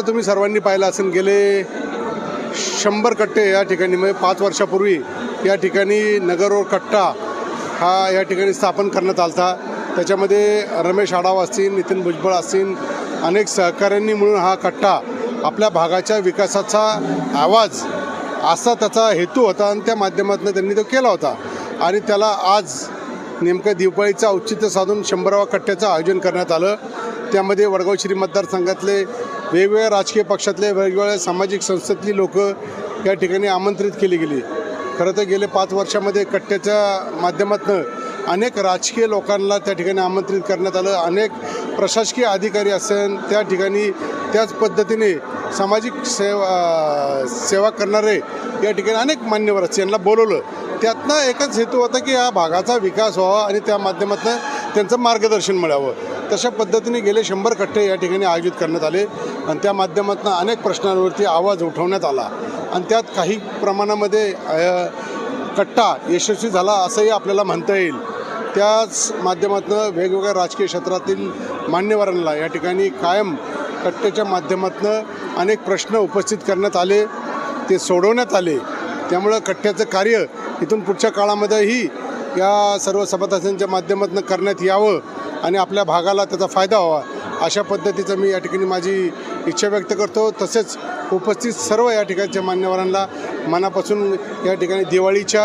आता तुम्ही सर्वांनी पाहिलं असेल गेले शंभर कट्टे या ठिकाणी म्हणजे पाच वर्षापूर्वी या ठिकाणी नगरवर कट्टा हा या ठिकाणी स्थापन करण्यात आला होता त्याच्यामध्ये रमेश आडाव असतील नितीन भुजबळ असतील अनेक सहकाऱ्यांनी मिळून हा कट्टा आपल्या भागाच्या विकासाचा आवाज असा त्याचा हेतू होता आणि त्या माध्यमातून त्यांनी तो केला होता. आणि त्याला आज नेमकं दिवाळीचं औचित्य साधून शंभरावा कट्ट्याचं आयोजन करण्यात आलं. त्यामध्ये वडगाव श्री मतदारसंघातले वेगवेगळ्या राजकीय पक्षातले वेगवेगळ्या सामाजिक संस्थेतली लोक या ठिकाणी आमंत्रित केली गेली. खरं तर गेले पाच वर्षामध्ये कट्ट्याच्या माध्यमातून अनेक राजकीय लोकांना त्या ठिकाणी आमंत्रित करण्यात आलं. अनेक प्रशासकीय अधिकारी असेल त्या ठिकाणी त्याच पद्धतीने सामाजिक सेवा सेवा करणारे या ठिकाणी अनेक मान्यवर यांना बोलवलं. त्यातनं एकच हेतू होता की या भागाचा विकास व्हावा आणि त्या माध्यमातून त्यांचं मार्गदर्शन मिळावं. तशा पद्धतीने गेले शंभर कट्टे या ठिकाणी आयोजित करण्यात आले. आणि त्या माध्यमातून अनेक प्रश्नांवरती आवाज उठवण्यात आला. आणि त्यात काही प्रमाणामध्ये कट्टा यशस्वी झाला असंही आपल्याला म्हणता येईल. त्याच माध्यमातून वेगवेगळ्या राजकीय क्षेत्रातील मान्यवरांना या ठिकाणी कायम कट्ट्याच्या माध्यमातून अनेक प्रश्न उपस्थित करण्यात आले. ते सोडवण्यात आले. त्यामुळं कट्ट्याचं कार्य इथून पुढच्या काळामध्येही या सर्व सभासदांच्या माध्यमातून करण्यात यावं. आणि आपल्या भागाला त्याचा फायदा व्हावा. अशा पद्धतीचं मी या ठिकाणी माझी इच्छा व्यक्त करतो. तसेच उपस्थित सर्व या ठिकाणच्या मान्यवरांना मनापासून या ठिकाणी दिवाळीच्या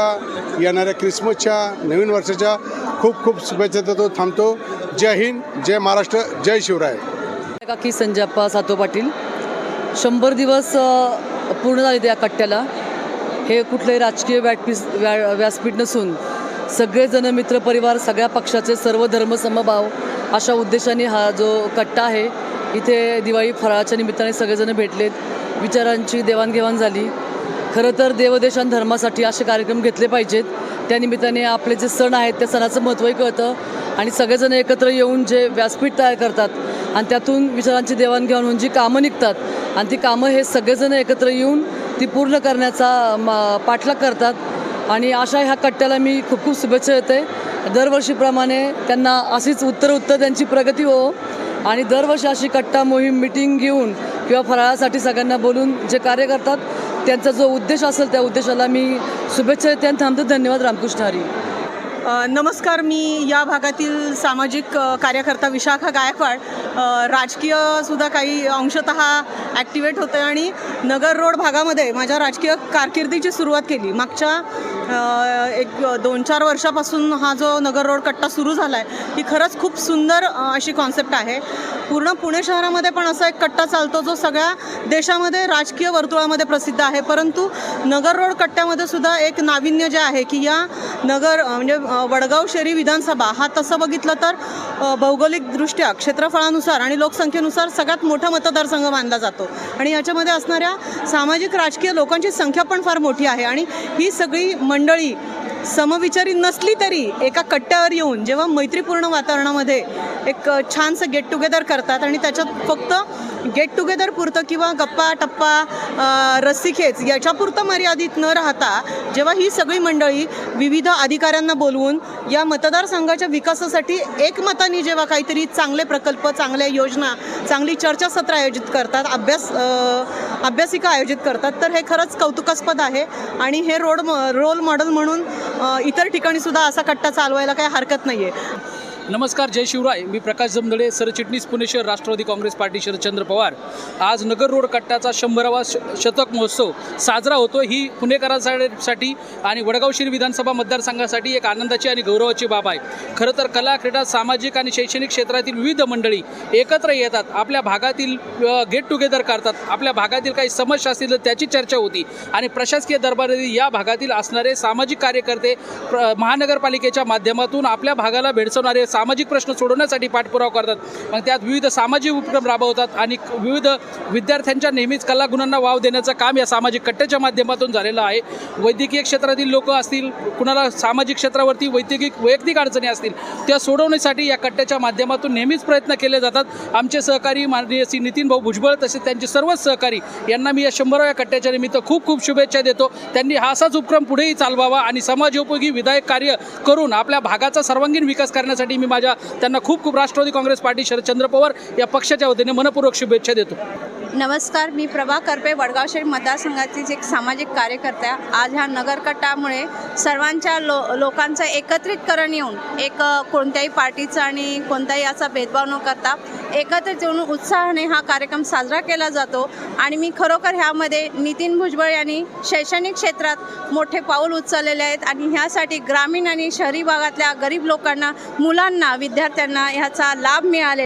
येणाऱ्या क्रिसमसच्या नवीन वर्षाच्या खूप खूप शुभेच्छा देतो थांबतो. जय हिंद जय महाराष्ट्र जय शिवराय. काकी संजप्पा सातो पाटील. शंभर दिवस पूर्ण झाले त्या कट्ट्याला. हे कुठलंही राजकीय व्याटपीस व्या व्यासपीठ नसून सगळेजण मित्रपरिवार सगळ्या पक्षाचे सर्व धर्म समभाव अशा उद्देशाने हा जो कट्टा आहे इथे दिवाळी फराळाच्या निमित्ताने सगळेजण भेटलेत. विचारांची देवाणघेवाण झाली. खरं तर देवदेशान धर्मासाठी असे कार्यक्रम घेतले पाहिजेत. त्या निमित्ताने आपले जे सण आहेत त्या सणाचं महत्त्वही कळतं आणि सगळेजण एकत्र येऊन जे व्यासपीठ तयार करतात आणि त्यातून विचारांची देवाणघेवाण होऊन जी कामं निघतात आणि ती कामं हे सगळेजण एकत्र येऊन ती पूर्ण करण्याचा मा पाठलाग करतात. आणि अशा ह्या कट्ट्याला मी खूप खूप शुभेच्छा देते दरवर्षीप्रमाणे त्यांना अशीच उत्तर उत्तर त्यांची प्रगती हो. आणि दरवर्षी अशी कट्टा मोहीम मिटिंग घेऊन किंवा फराळासाठी सगळ्यांना बोलून जे कार्य करतात त्यांचा जो उद्देश असेल त्या उद्देशाला मी शुभेच्छा देते आणि थांबतो. धन्यवाद रामकृष्ण हरी. नमस्कार मी या भागातील सामाजिक कार्यकर्ता विशाखा गायकवाड. राजकीयसुद्धा राजकीय सुद्धा काही अंशतः ॲक्टिवेट होते आणि नगर रोड भागामध्ये माझ्या राजकीय कारकिर्दीची सुरुवात केली. मागच्या एक दोन चार वर्षापासून हा जो नगर रोड कट्टा सुरू झाला आहे ही खरंच खूप सुंदर अशी कॉन्सेप्ट आहे. पूर्ण पुणे शहरामध्ये पण असा एक कट्टा चालतो जो सगळ्या देशामध्ये राजकीय वर्तुळामध्ये प्रसिद्ध आहे. परंतु नगर रोड कट्ट्यामध्ये सुद्धा एक नाविन्य जे आहे की या नगर म्हणजे वडगाव शहरी विधानसभा हा तसं बघितलं तर भौगोलिकदृष्ट्या क्षेत्रफळानुसार आणि लोकसंख्येनुसार सगळ्यात मोठा मतदारसंघ मानला जातो. आणि याच्यामध्ये असणाऱ्या सामाजिक राजकीय लोकांची संख्या पण फार मोठी आहे. आणि ही सगळी मंडळी समविचारी नसली तरी एका कट्ट्यावर येऊन जेव्हा मैत्रीपूर्ण वातावरणामध्ये एक छानसं गेट टुगेदर करतात आणि त्याच्यात फक्त गेट टुगेदर पुरतं किंवा गप्पा टप्पा रस्सीखेच याच्यापुरतं मर्यादित न राहता जेव्हा ही सगळी मंडळी विविध अधिकाऱ्यांना बोलवून या मतदारसंघाच्या विकासासाठी एकमताने जेव्हा काहीतरी चांगले प्रकल्प चांगल्या योजना चांगली चर्चासत्र आयोजित करतात अभ्यास अभ्यासिका आयोजित करतात. तर हे खरंच कौतुकास्पद आहे आणि हे रोड रोल मॉडेल म्हणून इतर ठिकाणीसुद्धा असा कट्टा चालवायला काही हरकत नाही आहे नमस्कार जय शिवराय. मी प्रकाश जमदडे सरचिटणीस पुणे शहर राष्ट्रवादी काँग्रेस पार्टी शरदचंद्र पवार. आज नगर रोड कट्ट्याचा शंभरावा श शतक महोत्सव साजरा होतो ही पुणेकरांसाठी आणि वडगाव श्री विधानसभा मतदारसंघासाठी एक आनंदाची आणि गौरवाची बाब आहे. खरं तर कला क्रीडा सामाजिक आणि शैक्षणिक क्षेत्रातील विविध मंडळी एकत्र येतात. आपल्या भागातील गेट टुगेदर करतात. आपल्या भागातील काही समस्या असतील तर त्याची चर्चा होती. आणि प्रशासकीय दरबारी या भागातील असणारे सामाजिक कार्यकर्ते प्र महानगरपालिकेच्या माध्यमातून आपल्या भागाला भेडसवणारे सामाजिक प्रश्न सोडवण्यासाठी पाठपुरावा करतात. मग त्यात विविध सामाजिक उपक्रम राबवतात आणि विविध विद्यार्थ्यांच्या नेहमीच कलागुणांना वाव देण्याचं काम या सामाजिक कट्ट्याच्या माध्यमातून झालेलं आहे. वैद्यकीय क्षेत्रातील लोक असतील कुणाला सामाजिक क्षेत्रावरती वैद्यकीय वैयक्तिक अडचणी असतील त्या सोडवण्यासाठी या कट्ट्याच्या माध्यमातून नेहमीच प्रयत्न केले जातात. आमचे सहकारी माननीय श्री नितीन भाऊ भुजबळ तसेच त्यांचे सर्वच सहकारी यांना मी या शंभराव्या कट्ट्याच्या निमित्त खूप खूप शुभेच्छा देतो. त्यांनी हा असाच उपक्रम पुढेही चालवावा आणि समाजोपयोगी विधायक कार्य करून आपल्या भागाचा सर्वांगीण विकास करण्यासाठी मी मी माझ्या त्यांना खूप खूप राष्ट्रवादी काँग्रेस पार्टी शरदचंद्र पवार या पक्षाच्या वतीने मनपूर्वक शुभेच्छा देतो. नमस्कार मी प्रभा करपे वडगाव शहर मतदारसंघातील एक सामाजिक कार्यकर्त्या. आज ह्या नगरकटामुळे सर्वांच्या लो लोकांचं एकत्रितकरण येऊन एक कोणत्याही पार्टीचा आणि कोणताही असा भेदभाव न करता एकत्रित येऊन उत्साहाने हा कार्यक्रम साजरा केला जातो. आणि मी खरोखर ह्यामध्ये नितीन भुजबळ यांनी शैक्षणिक क्षेत्रात मोठे पाऊल उचललेले आहेत. आणि ह्यासाठी ग्रामीण आणि शहरी भागातल्या गरीब लोकांना मुलांना विद्यार्थ्यांना ह्याचा लाभ मिळाले